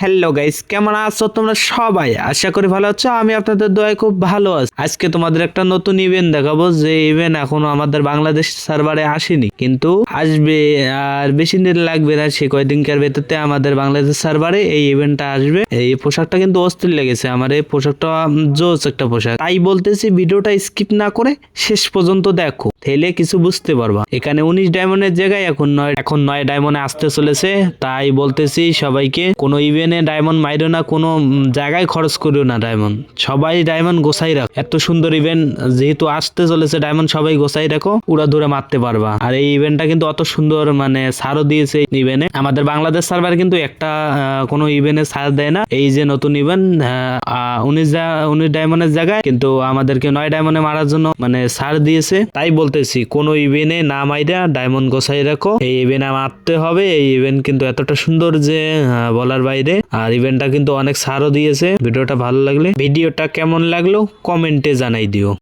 Hello guys কেমন আছো তোমরা সবাই? আশা করি ভালো আছো। আমি আপনাদের দোয়ায় খুব ভালো আছি। আজকে তোমাদের একটা নতুন ইভেন্ট দেখাবো। যে ইভেন্ট এখনও আমাদের বাংলাদেশ সার্ভারে আসেনি। কিন্তু আসবে আর বেশি দিন লাগবে না, সে কয়দিনকার ভেতরতে আমাদের বাংলাদেশ সার্ভারে এই ইভেন্টটা আসবে। এই পোশাকটা কিন্তু অস্থির লেগেছে। আমার এই পোশাকটা জোস একটা পোশাক। তাই বলতেছি, ভিডিওটা স্কিপ না করে শেষ পর্যন্ত দেখো। তাহলে কিছু বুঝতে পারবা। এখানে উনিশ ডায়মন্ডের জায়গায় এখন নয় এখন নয় ডায়মন্ডে আসতে চলেছে। তাই বলতেছি সবাইকে, কোনো ইভেন্টে ডায়মন্ড মাইরো না, কোনো জায়গায় খরচ করিও না ডায়মন্ড সবাই ডায়মন্ড গোছাই রাখো। এত সুন্দর ইভেন্ট যেহেতু আসতে চলেছে ডায়মন্ড সবাই গোছাই রাখো, উড়া ধরে মারতে পারবা। আর এই ইভেন্টটা কিন্তু অত সুন্দর মানে ছাড়ও দিয়েছে ইভেন্টে আমাদের বাংলাদেশ সার্ভার কিন্তু একটা কোনো ইভেন্টে সার দেয় না। এই যে নতুন ইভেন্ট উনিশ উনিশ ডায়মন্ডের জায়গায় কিন্তু আমাদেরকে নয় ডায়মন্ডে মারার জন্য মানে সার দিয়েছে। তাই বলতেছি, কোনো ইভেন্টে না মাইরা ডায়মন্ড গোসাই রাখো। এই ইভেন্টে মারতে হবে, এই ইভেন্ট কিন্তু এতটা সুন্দর যে বলার বাইরে। আর ইভেন্টটা কিন্তু অনেক সারও দিয়েছে। ভিডিওটা ভালো লাগলে, ভিডিওটা কেমন লাগল কমেন্টে জানাই দিও।